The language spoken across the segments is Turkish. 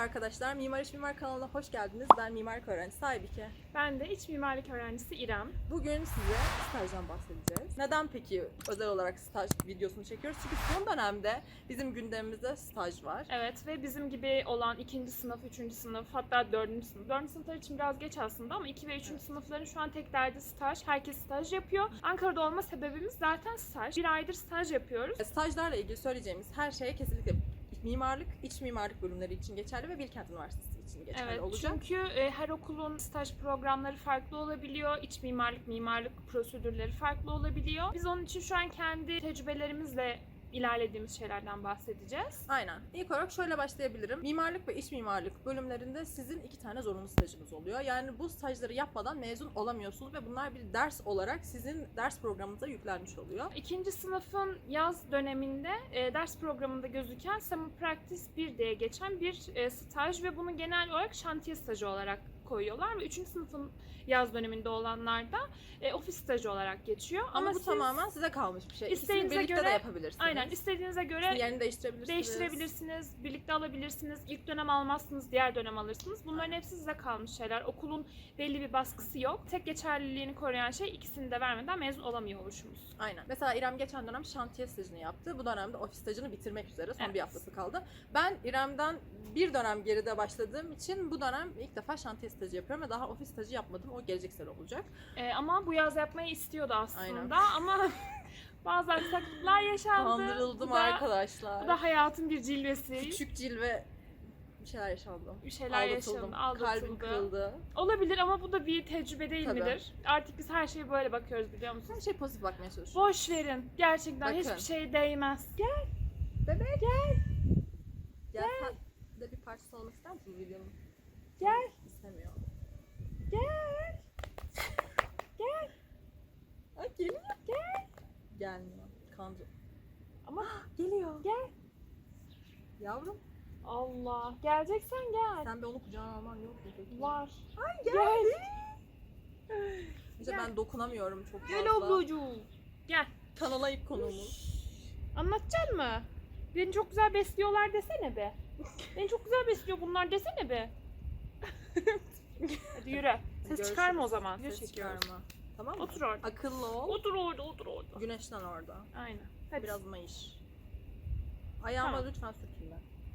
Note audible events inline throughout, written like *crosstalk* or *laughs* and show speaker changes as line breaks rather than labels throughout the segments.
arkadaşlar, Mimar İş Mimar kanalına hoş geldiniz. Ben mimarlık öğrencisi Aybike.
Ben de iç mimarlık öğrencisi İrem.
Bugün size stajdan bahsedeceğiz. Neden peki özel olarak staj videosunu çekiyoruz? Çünkü son dönemde bizim gündemimizde staj var.
Evet ve bizim gibi olan ikinci sınıf, üçüncü sınıf hatta dördüncü sınıf. Dördüncü sınıflar için biraz geç aslında ama iki ve üçüncü sınıfların şu an tek derdi staj. Herkes staj yapıyor. Ankara'da olma sebebimiz zaten staj. Bir aydır staj yapıyoruz.
E, Stajlarla ilgili söyleyeceğimiz her şey kesinlikle mimarlık, iç mimarlık bölümleri için geçerli ve Bilkent Üniversitesi için geçerli
Evet
olacak.
çünkü e, her okulun staj programları farklı olabiliyor. İç mimarlık, mimarlık prosedürleri farklı olabiliyor. Biz onun için şu an kendi tecrübelerimizle ilerlediğimiz şeylerden bahsedeceğiz.
Aynen. İlk olarak şöyle başlayabilirim. Mimarlık ve iç mimarlık bölümlerinde sizin iki tane zorunlu stajınız oluyor. Yani bu stajları yapmadan mezun olamıyorsunuz ve bunlar bir ders olarak sizin ders programınıza yüklenmiş oluyor.
İkinci sınıfın yaz döneminde e, ders programında gözüken Summer Practice 1 diye geçen bir e, staj ve bunu genel olarak şantiye stajı olarak koyuyorlar ve üçüncü sınıfın yaz döneminde olanlar da e, ofis stajı olarak geçiyor.
Ama,
Ama,
bu
siz
tamamen size kalmış bir şey. İkisini
isteğinize
birlikte de
göre-
yapabilirsiniz.
aynen istediğinize göre
Yerini değiştirebilirsiniz.
değiştirebilirsiniz, birlikte alabilirsiniz. İlk dönem almazsınız, diğer dönem alırsınız. Bunların hepsi size kalmış şeyler. Okulun belli bir baskısı yok. Tek geçerliliğini koruyan şey ikisini de vermeden mezun olamıyor oluşumuz.
Aynen. Mesela İrem geçen dönem şantiye stajını yaptı. Bu dönemde ofis stajını bitirmek üzere. Son
Evet.
bir haftası kaldı. Ben İrem'den bir dönem geride başladığım için bu dönem ilk defa şantiye stajı yapıyorum ve daha ofis stajı yapmadım. O gelecek sene olacak.
Ee, ama bu yaz yapmayı istiyordu aslında
Aynen.
ama *laughs* bazı aksaklıklar yaşandı.
Kandırıldım
bu da,
arkadaşlar.
Bu da hayatın bir cilvesi.
Küçük cilve bir şeyler yaşandı.
bir şeyler yaşandı, aldatıldı.
Kalbim kırıldı.
Olabilir ama bu da bir tecrübe değil
Tabii.
midir? Artık biz her şeye böyle bakıyoruz biliyor
Her
musunuz?
şey pozitif bakmaya çalışıyorum.
Boş verin. Gerçekten
Bakın.
hiçbir şey değmez. Gel.
Bebek. Gel. Gel. Sen de bir parçası olmak ister misin videonun?
Gel.
İstemiyor.
Gel. Gel.
Ay geliyor. Gel. Gelmiyor. Kandı.
Ama *gasps*
Geliyor.
Gel.
Yavrum
Allah. Geleceksen gel.
sen bir onu kucağına alman yok mu peki?
Var.
Ay
Gel.
İşte
Gel.
ben dokunamıyorum çok fazla.
Gel ablacığım. Gel.
Kanala ilk konuğumuz.
Anlatacak mı? Beni çok güzel besliyorlar desene be. Beni çok güzel besliyor bunlar desene be. Hadi yürü. Ses çıkarma o zaman.
Ses çıkarma. Tamam mı?
Otur orada.
Akıllı ol.
Otur orada, otur orada.
Güneşten orada.
Aynen. Hadi.
Biraz mayış. Ayağıma
Tamam.
lütfen sürtünme.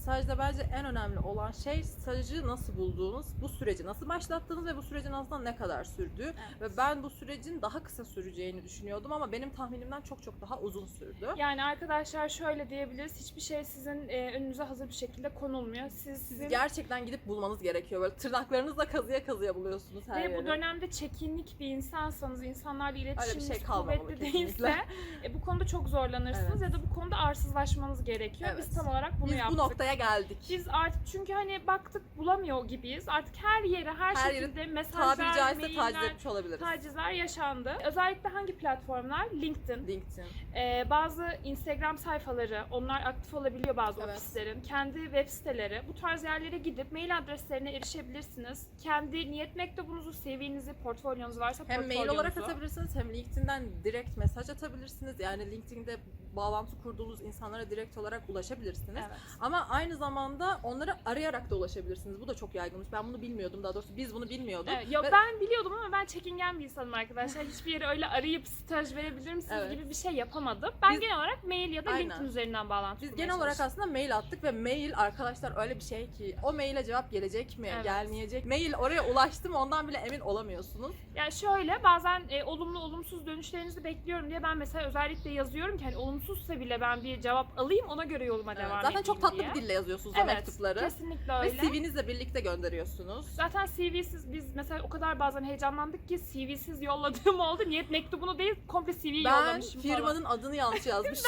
Stajda bence en önemli olan şey stajı nasıl bulduğunuz, bu süreci nasıl başlattığınız ve bu sürecin aslında ne kadar sürdüğü.
Evet.
Ve ben bu sürecin daha kısa süreceğini düşünüyordum ama benim tahminimden çok çok daha uzun sürdü.
Yani arkadaşlar şöyle diyebiliriz. Hiçbir şey sizin e, önünüze hazır bir şekilde konulmuyor. Siz
Siz
sizin
gerçekten gidip bulmanız gerekiyor. Böyle tırnaklarınızla kazıya kazıya buluyorsunuz her
ve
yeri.
bu dönemde çekinlik bir insansanız, insanlarla iletişiminiz
şey
kuvvetli değilse *laughs* e, bu konuda çok zorlanırsınız
Evet.
ya da bu konuda arsızlaşmanız gerekiyor.
Evet.
Biz tam olarak bunu
Biz
yaptık.
bu noktaya geldik.
Biz artık çünkü hani baktık bulamıyor gibiyiz. Artık her yere, her,
Her yere
şekilde mesajlar,
Tabiri caizse taciz etmiş olabiliriz.
tacizler yaşandı. Özellikle hangi platformlar? LinkedIn.
LinkedIn.
Ee, bazı Instagram sayfaları, onlar aktif olabiliyor bazı
Evet.
ofislerin. Kendi web siteleri. Bu tarz yerlere gidip mail adreslerine erişebilirsiniz. Kendi niyet mektubunuzu, CV'nizi, portfolyonuz varsa
Hem mail
portfolyonuzu.
olarak atabilirsiniz hem LinkedIn'den direkt mesaj atabilirsiniz. Yani LinkedIn'de bağlantı kurduğunuz insanlara direkt olarak ulaşabilirsiniz.
Evet.
Ama aynı zamanda onları arayarak da ulaşabilirsiniz. Bu da çok yaygınmış. Ben bunu bilmiyordum. Daha doğrusu biz bunu bilmiyorduk.
Evet, yok
Ve-
ben biliyordum ama ben çekingen bir insanım arkadaşlar. Hiçbir yere öyle arayıp staj verebilir misiniz
Evet.
gibi bir şey yapamadım. Ben
Biz-
genel olarak mail ya da
Aynen.
LinkedIn üzerinden bağlantı
Biz genel olarak aslında mail attık ve mail arkadaşlar öyle bir şey ki o maile cevap gelecek mi,
Evet.
gelmeyecek. Mail oraya ulaştı mı ondan bile emin olamıyorsunuz.
Yani şöyle bazen e, olumlu olumsuz dönüşlerinizi bekliyorum diye ben mesela özellikle yazıyorum ki hani olumsuzsa bile ben bir cevap alayım ona göre yoluma
Evet,
devam
Zaten
edeyim
çok tatlı
diye.
bir dille yazıyorsunuz o
Evet,
mektupları.
kesinlikle
Ve
öyle.
CV'nizle birlikte gönderiyorsunuz.
Zaten CV'siz biz mesela o kadar bazen heyecanlandık ki CV'siz yolladığım oldu. Niyet mektubunu değil komple CV'yi
Ben
yollamışım falan.
firmanın adını yanlış *laughs* yazmışım.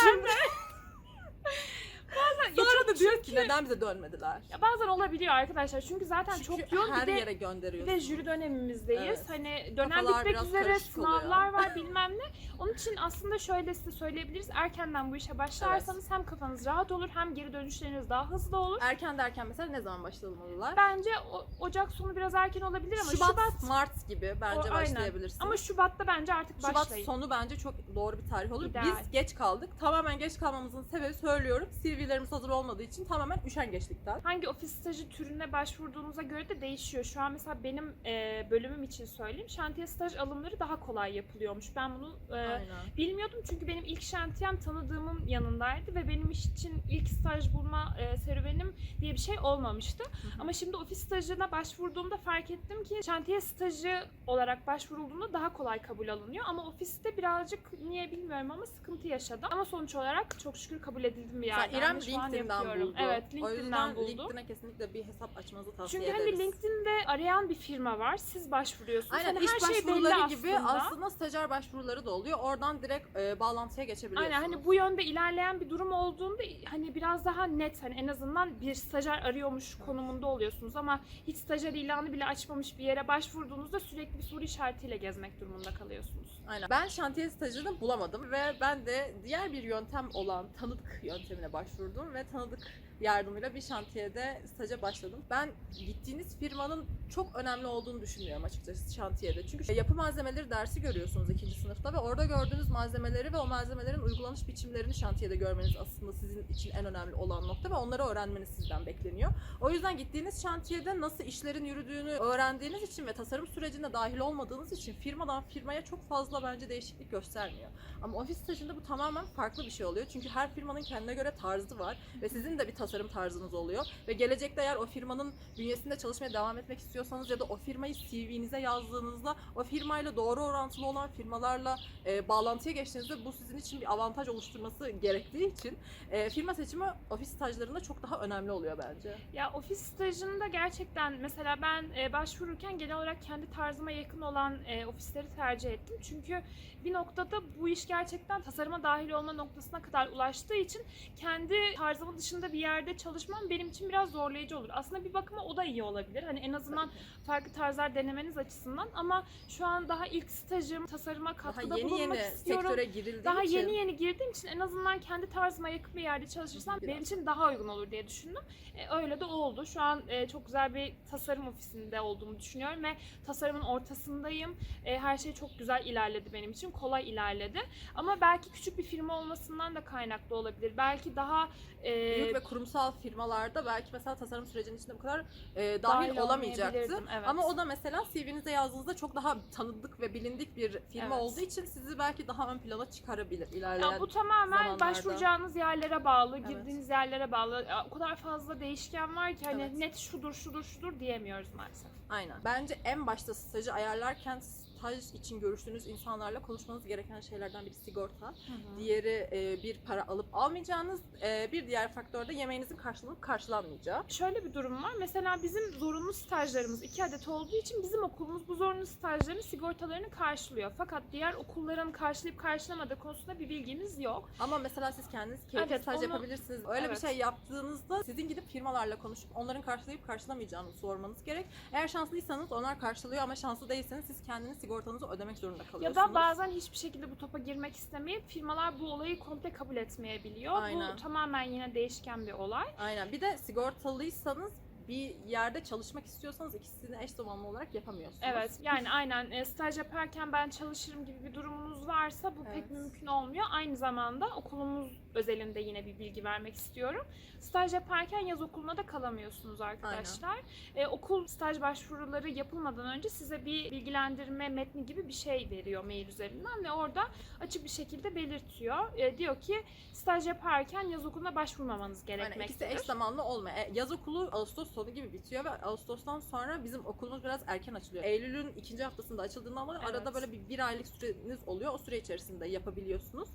Sonra da diyor ki neden bize dönmediler?
Ya bazen olabiliyor arkadaşlar çünkü zaten
Çünkü
çok yoğun
her
bir de
yere
bir de jüri dönemimizdeyiz.
Evet.
Hani dönem
Kafalar
bitmek
biraz
üzere
karışık oluyor.
sınavlar var *laughs* bilmem ne. Onun için aslında şöyle size söyleyebiliriz. Erkenden bu işe başlarsanız hem kafanız rahat olur hem geri dönüşleriniz daha hızlı olur.
Erken derken mesela ne zaman başlamalılar?
Bence o- Ocak sonu biraz erken olabilir ama
Şubat,
Şubat,
Mart gibi bence
O, aynen.
başlayabilirsiniz.
ama Şubat'ta bence artık
Şubat
başlayın.
sonu bence çok doğru bir tarih olur.
İdeal.
Biz geç kaldık. Tamamen geç kalmamızın sebebi söylüyorum. CV'lerimiz hazır olmadığı için tamamen üşengeçlikten.
Hangi ofis stajı türüne başvurduğunuza göre de değişiyor. Şu an mesela benim e, bölümüm için söyleyeyim. Şantiye staj alımları daha kolay yapılıyormuş. Ben bunu e,
Aynen.
bilmiyordum çünkü benim ilk şantiyem tanıdığımın yanındaydı ve benim iş için ilk staj bulma e, serüvenim diye bir şey olmamıştı. Ama şimdi ofis stajına başvurduğumda fark ettim ki şantiye stajı olarak başvurulduğunda daha kolay kabul alınıyor. Ama ofiste birazcık niye bilmiyorum ama sıkıntı yaşadım. Ama sonuç olarak çok şükür kabul edildim bir
Sen
yerden.
İrem
şu an
LinkedIn'den
yapıyorum.
buldu.
Evet
o
LinkedIn'den
yüzden
buldum.
LinkedIn'e kesinlikle bir hesap açmanızı tavsiye
Çünkü
ederiz.
hani LinkedIn'de arayan bir firma var. Siz başvuruyorsunuz.
Aynen
Hani
iş
her şey belli
başvuruları gibi
aslında.
aslında. stajyer başvuruları da oluyor. Oradan direkt e, bağlantıya geçebiliyorsunuz.
Aynen hani bu yönde ilerleyen bir durum olduğunda hani biraz daha net hani en azından bir stajyer arıyormuş konumunda oluyorsunuz ama hiç stajyer ilanı bile açmamış bir yere başvurduğunuzda sürekli bir soru işaretiyle gezmek durumunda kalıyorsunuz.
Aynen. Ben şantiye stajını bulamadım ve ben de diğer bir yöntem olan tanıdık yöntemine başvurdum ve tanıdık yardımıyla bir şantiyede staja başladım. Ben gittiğiniz firmanın çok önemli olduğunu düşünmüyorum açıkçası şantiyede. Çünkü yapı malzemeleri dersi görüyorsunuz ikinci sınıfta ve orada gördüğünüz malzemeleri ve o malzemelerin uygulanış biçimlerini şantiyede görmeniz aslında sizin için en önemli olan nokta ve onları öğrenmeniz sizden bekleniyor. O yüzden gittiğiniz şantiyede nasıl işlerin yürüdüğünü öğrendiğiniz için ve tasarım sürecinde dahil olmadığınız için firmadan firmaya çok fazla bence değişiklik göstermiyor. Ama ofis stajında bu tamamen farklı bir şey oluyor. Çünkü her firmanın kendine göre tarzı var ve sizin de bir tasarım tarzınız oluyor. Ve gelecekte eğer o firmanın bünyesinde çalışmaya devam etmek istiyorsanız ya da o firmayı CV'nize yazdığınızda o firmayla doğru orantılı olan firmalarla e, bağlantıya geçtiğinizde bu sizin için bir avantaj oluşturması gerektiği için e, firma seçimi ofis stajlarında çok daha önemli oluyor bence.
Ya ofis stajında gerçekten mesela ben e, başvururken genel olarak kendi tarzıma yakın olan e, ofisleri tercih ettim. Çünkü bir noktada bu iş gerçekten tasarıma dahil olma noktasına kadar ulaştığı için kendi tarzımın dışında bir yerde çalışmam benim için biraz zorlayıcı olur. Aslında bir bakıma o da iyi olabilir. Hani en azından farklı tarzlar denemeniz açısından ama şu an daha ilk stajım tasarıma
Daha
katkıda
yeni
bulunmak
yeni
istiyorum.
sektöre girildiği
Daha
için
yeni yeni girdiğim için en azından kendi tarzıma yakın bir yerde çalışırsam
Biraz.
benim için daha uygun olur diye düşündüm. E, öyle de oldu. Şu an e, çok güzel bir tasarım ofisinde olduğumu düşünüyorum ve tasarımın ortasındayım. E, her şey çok güzel ilerledi benim için. Kolay ilerledi. Ama belki küçük bir firma olmasından da kaynaklı olabilir. Belki daha e,
büyük ve kurumsal firmalarda belki mesela tasarım sürecinin içinde bu kadar e, dahil,
Dahil
olamayacaktı.
evet.
Ama o da mesela CV'nize yazdığınızda çok daha tanıdık ve bilindik bir firma
Evet.
olduğu için sizi belki daha ön plana çıkarabilir ilerleyen.
Ya bu tamamen
zamanlarda.
başvuracağınız yerlere bağlı,
Evet.
girdiğiniz yerlere bağlı. O kadar fazla değişken var ki hani
Evet.
net şudur şudur şudur diyemiyoruz maalesef.
Aynen. Bence en başta stajı ayarlarken staj için görüştüğünüz insanlarla konuşmanız gereken şeylerden biri sigorta. Diğeri e, bir para alıp almayacağınız, e, bir diğer faktör de yemeğinizin karşılanıp karşılanmayacağı.
Şöyle bir durum var. Mesela bizim zorunlu stajlarımız iki adet olduğu için bizim okulumuz bu zorunlu stajların sigortalarını karşılıyor. Fakat diğer okulların karşılayıp karşılamadığı konusunda bir bilginiz yok.
Ama mesela siz kendiniz keyifli
Evet,
staj
onu-
yapabilirsiniz. Öyle
Evet.
bir şey yaptığınızda sizin gidip firmalarla konuşup onların karşılayıp karşılamayacağını sormanız gerek. Eğer şanslıysanız onlar karşılıyor ama şanslı değilseniz siz kendiniz sigortanızı ödemek zorunda
Ya
kalıyorsunuz.
da bazen hiçbir şekilde bu topa girmek istemeyip firmalar bu olayı komple kabul etmeyebiliyor.
Aynen.
Bu tamamen yine değişken bir olay.
Aynen. Bir de sigortalıysanız bir yerde çalışmak istiyorsanız ikisini eş zamanlı olarak yapamıyorsunuz.
Evet yani aynen e, staj yaparken ben çalışırım gibi bir durumunuz varsa bu
Evet.
pek mümkün olmuyor. Aynı zamanda okulumuz özelinde yine bir bilgi vermek istiyorum. Staj yaparken yaz okuluna da kalamıyorsunuz arkadaşlar. E, okul staj başvuruları yapılmadan önce size bir bilgilendirme metni gibi bir şey veriyor mail üzerinden ve orada açık bir şekilde belirtiyor. E, diyor ki staj yaparken yaz okuluna başvurmamanız
Aynen. İkisi
gerekmektedir.
eş zamanlı olmuyor. E, Yaz okulu Ağustos sonu gibi bitiyor ve Ağustos'tan sonra bizim okulumuz biraz erken açılıyor. Eylül'ün ikinci haftasında açıldığında ama
Evet.
arada böyle bir, bir aylık süreniz oluyor. O süre içerisinde yapabiliyorsunuz.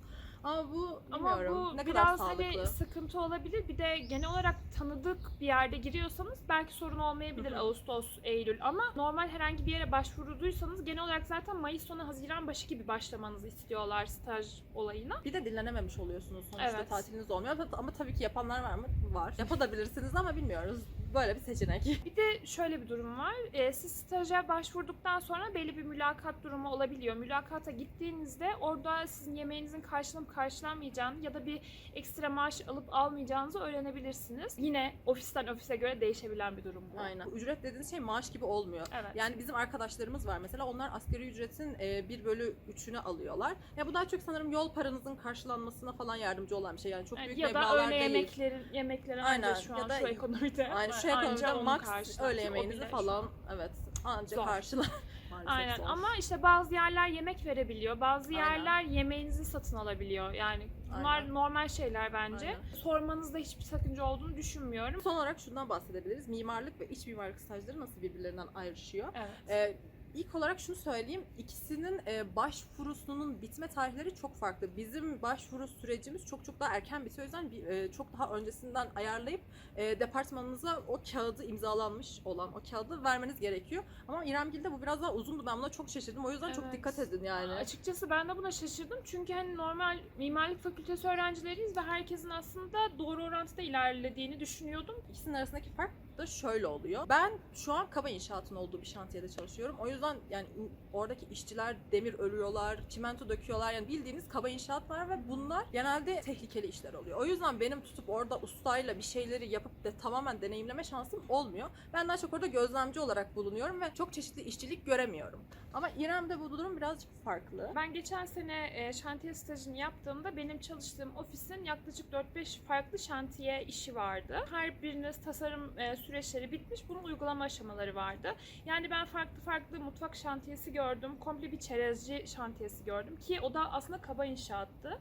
Ama bu
Ama
bilmiyorum
bu
ne kadar
biraz
sağlıklı.
hani sıkıntı olabilir. Bir de genel olarak tanıdık bir yerde giriyorsanız belki sorun olmayabilir. Ağustos, Eylül ama normal herhangi bir yere başvurduysanız genel olarak zaten Mayıs sonu, Haziran başı gibi başlamanızı istiyorlar staj olayına.
Bir de dinlenememiş oluyorsunuz sonuçta
Evet.
tatiliniz olmuyor ama tabii ki yapanlar var mı? Var. Yapabilirsiniz ama bilmiyoruz. Böyle bir seçenek. *laughs*
Bir de şöyle bir durum var. Ee, siz staja başvurduktan sonra belli bir mülakat durumu olabiliyor. Mülakata gittiğinizde orada sizin yemeğinizin karşılanıp karşılanmayacağını ya da bir ekstra maaş alıp almayacağınızı öğrenebilirsiniz. Yine ofisten ofise göre değişebilen bir durum bu.
Aynen. Ücret dediğiniz şey maaş gibi olmuyor.
Evet.
Yani bizim arkadaşlarımız var mesela onlar asgari ücretin e, 1 bölü 3'ünü alıyorlar. Ya bu daha çok sanırım yol paranızın karşılanmasına falan yardımcı olan bir şey. Yani çok büyük
ya da
meblağlar
öğle
değil.
yemekleri, yemekleri
Aynen.
anca şu
Ya
an
da-
şu ekonomide.
Aynen şu *laughs*
anca
ekonomide
onu
max öğle yemeğinizi falan evet anca
Zor.
karşılar. *laughs* Maalesef
Aynen
zor.
ama işte bazı yerler yemek verebiliyor. Bazı
Aynen.
yerler yemeğinizi satın alabiliyor. Yani bunlar
Aynen.
normal şeyler bence.
Aynen.
Sormanızda hiçbir sakınca olduğunu düşünmüyorum.
Son olarak şundan bahsedebiliriz. Mimarlık ve iç mimarlık stajları nasıl birbirlerinden ayrışıyor?
Evet.
Ee, ilk olarak şunu söyleyeyim. İkisinin e, başvurusunun bitme tarihleri çok farklı. Bizim başvuru sürecimiz çok çok daha erken bitiyor. O yüzden bir, e, çok daha öncesinden ayarlayıp e, departmanınıza o kağıdı imzalanmış olan o kağıdı vermeniz gerekiyor. Ama İremgil'de bu biraz daha uzundu. Ben buna çok şaşırdım. O yüzden çok
Evet.
dikkat edin yani.
Açıkçası ben de buna şaşırdım. Çünkü hani normal mimarlık fakültesi öğrencileriyiz ve herkesin aslında doğru orantıda ilerlediğini düşünüyordum.
İkisinin arasındaki fark da şöyle oluyor. Ben şu an kaba inşaatın olduğu bir şantiyede çalışıyorum. O yüzden yani oradaki işçiler demir örüyorlar, çimento döküyorlar. Yani bildiğiniz kaba inşaat var ve bunlar genelde tehlikeli işler oluyor. O yüzden benim tutup orada ustayla bir şeyleri yapıp da tamamen deneyimleme şansım olmuyor. Ben daha çok orada gözlemci olarak bulunuyorum ve çok çeşitli işçilik göremiyorum. Ama İrem'de bu durum birazcık farklı.
Ben geçen sene e, şantiye stajını yaptığımda benim çalıştığım ofisin yaklaşık 4-5 farklı şantiye işi vardı. Her birinin tasarım e, süreçleri bitmiş, bunun uygulama aşamaları vardı. Yani ben farklı farklı mutfak şantiyesi gördüm, komple bir çerezci şantiyesi gördüm ki o da aslında kaba inşaattı.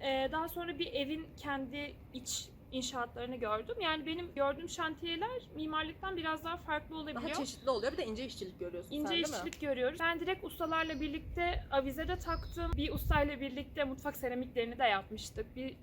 E, daha sonra bir evin kendi iç inşaatlarını gördüm. Yani benim gördüğüm şantiyeler mimarlıktan biraz daha farklı olabiliyor.
Daha çeşitli oluyor. Bir de ince işçilik görüyorsun sen
İnce
değil mi?
işçilik görüyoruz. Ben direkt ustalarla birlikte avize de taktım. Bir ustayla birlikte mutfak seramiklerini de yapmıştık. Bir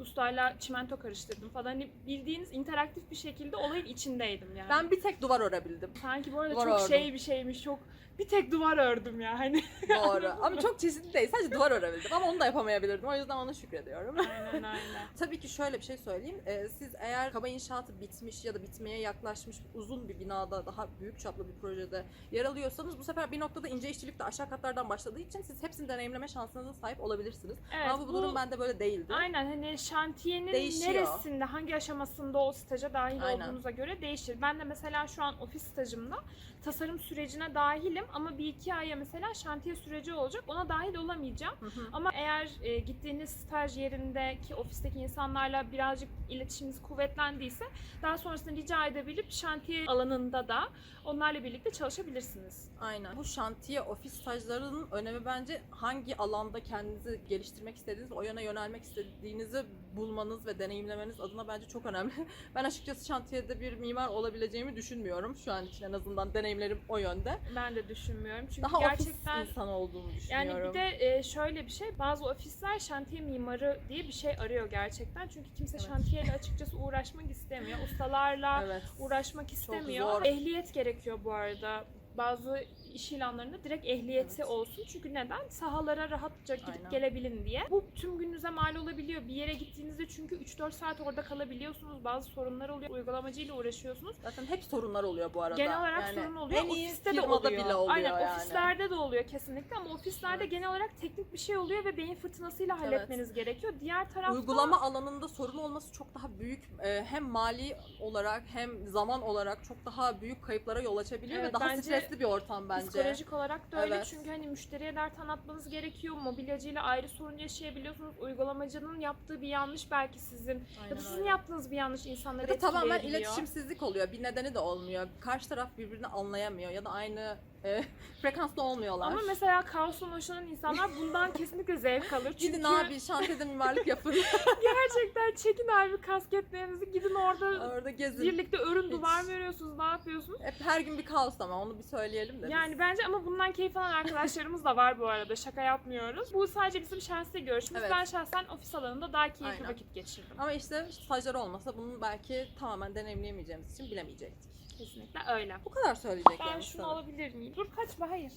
ustayla çimento karıştırdım falan. Hani bildiğiniz interaktif bir şekilde olayın içindeydim yani.
Ben bir tek duvar örebildim.
sanki bu arada
Duvar
çok
ördüm.
şey bir şeymiş. Çok bir tek duvar ördüm yani.
Doğru. Ama *laughs* çok çeşitli değil. Sadece duvar örebildim. Ama onu da yapamayabilirdim. O yüzden ona şükrediyorum.
aynen aynen. *laughs*
Tabii ki şöyle bir şey söyleyeyim. Ee, siz eğer kaba inşaatı bitmiş ya da bitmeye yaklaşmış uzun bir binada daha büyük çaplı bir projede yer alıyorsanız bu sefer bir noktada ince işçilik de aşağı katlardan başladığı için siz hepsini deneyimleme şansınıza sahip olabilirsiniz.
Evet,
Ama bu, durum bende böyle değildi.
Aynen hani şantiyenin
Değişiyor.
neresinde, hangi aşamasında o staja dahil
Aynen.
olduğunuza göre değişir. Ben de mesela şu an ofis stajımda tasarım sürecine dahilim ama bir iki aya mesela şantiye süreci olacak. Ona dahil olamayacağım.
Hı hı.
Ama eğer e, gittiğiniz staj yerindeki ofisteki insanlarla birazcık iletişiminiz kuvvetlendiyse daha sonrasında rica edebilip şantiye alanında da onlarla birlikte çalışabilirsiniz.
Aynen. Bu şantiye ofis stajlarının önemi bence hangi alanda kendinizi geliştirmek istediğiniz, o yöne yönelmek istediğinizi bulmanız ve deneyimlemeniz adına bence çok önemli. *laughs* Ben açıkçası şantiyede bir mimar olabileceğimi düşünmüyorum. Şu an için en azından deneyimlerim o yönde.
Ben de düşünmüyorum. Çünkü
Daha
gerçekten
ofis insanı olduğumu düşünüyorum.
Yani bir de e, şöyle bir şey, bazı ofisler şantiye mimarı diye bir şey arıyor gerçekten. Çünkü kimse
Evet.
şantiyeyle açıkçası uğraşmak istemiyor. Ustalarla
evet.
uğraşmak istemiyor. Ehliyet gerekiyor bu arada. Bazı iş ilanlarında direkt ehliyeti
Evet.
olsun. Çünkü neden? Sahalara rahatça gidip
Aynen.
gelebilin diye. Bu tüm gününüze mal olabiliyor. Bir yere gittiğinizde çünkü 3-4 saat orada kalabiliyorsunuz. Bazı sorunlar oluyor. Uygulamacıyla uğraşıyorsunuz.
Zaten hep sorunlar oluyor bu arada.
Genel olarak
Yani
sorun oluyor.
En iyi
Ofiste de oluyor.
bile oluyor
Aynen
yani.
ofislerde de oluyor kesinlikle ama ofislerde
Evet.
genel olarak teknik bir şey oluyor ve beyin fırtınasıyla
Evet.
halletmeniz gerekiyor. Diğer tarafta
Uygulama alanında sorun olması çok daha büyük e, hem mali olarak hem zaman olarak çok daha büyük kayıplara yol açabiliyor
Evet,
ve daha
bence
stresli bir ortam bence.
Psikolojik olarak da öyle
Evet.
çünkü hani müşteriye dert anlatmanız gerekiyor. Mobilyacıyla ayrı sorun yaşayabiliyorsunuz. Uygulamacının yaptığı bir yanlış belki sizin ya
Aynen
da sizin
öyle.
yaptığınız bir yanlış insanları
Ya da tamamen iletişimsizlik oluyor. Bir nedeni de olmuyor. Karşı taraf birbirini anlayamıyor ya da aynı *laughs* e, frekansta olmuyorlar.
Ama mesela kaostan hoşlanan insanlar bundan kesinlikle zevk alır. Çünkü
Gidin abi şantiyede mimarlık yapın. *laughs*
gerçekten çekin abi kasketlerinizi gidin orada
Orada gezin.
birlikte örün
Hiç.
duvar mı örüyorsunuz ne yapıyorsunuz?
Hep her gün bir kaos ama onu bir söyleyelim de. biz.
Yani bence ama bundan keyif alan arkadaşlarımız da var bu arada. Şaka yapmıyoruz. Bu sadece bizim şahsi görüşümüz.
Evet.
Ben şahsen ofis alanında daha keyifli
Aynen.
vakit geçirdim.
Ama işte stajyer olmasa bunu belki tamamen deneyimleyemeyeceğimiz için bilemeyecektik.
Kesinlikle öyle.
Bu kadar söyleyeceklerim
Ben şunu
sana.
alabilir miyim? Dur kaçma hayır.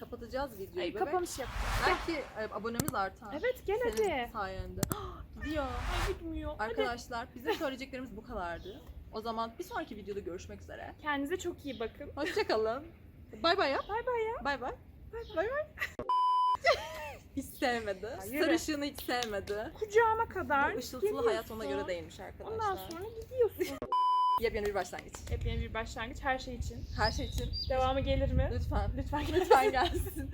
Kapatacağız videoyu
Ay,
bebek.
kapanış yap.
Belki e, abonemiz artar.
Evet gel
Senin
hadi.
sayende. *gasps* Gidiyor.
Ay gitmiyor. Hadi.
Arkadaşlar bizim söyleyeceklerimiz bu kadardı. O zaman bir sonraki videoda görüşmek üzere.
Kendinize çok iyi bakın.
Hoşçakalın. Bay bay yap.
Bay bay ya.
Bay bay. Bay bay. *laughs* hiç sevmedi.
Hayır.
Sarışını hiç sevmedi.
Kucağıma kadar
Bu ışıltılı hayat ona göre değilmiş arkadaşlar.
Ondan sonra gidiyorsun. *laughs*
Yepyeni bir başlangıç.
Hep yeni bir başlangıç her şey için.
Her şey için
Devamı gelir mi?
lütfen
Lütfen *laughs*
lütfen gelsin.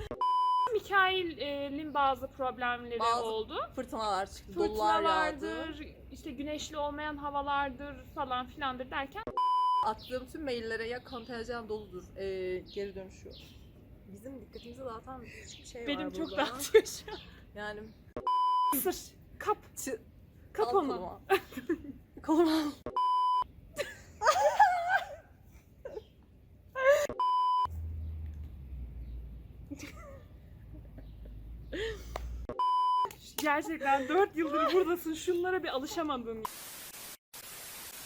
Mikail'in bazı problemleri
Bazı
oldu.
Fırtınalar çıktı, dolular yağdı.
Fırtınalardır, işte güneşli olmayan havalardır falan filandır derken
Attığım tüm maillere ya kontenjan doludur, ee, geri dönüş yok. Bizim dikkatimizi dağıtan bir şey var
benim çok
burada.
dağıtıyor *laughs* şu an.
Yani
Sır. Kap.
çı-
Kap
al
onu.
koluma. koluma al. *laughs*
Gerçekten 4 yıldır buradasın. Şunlara bir alışamadın.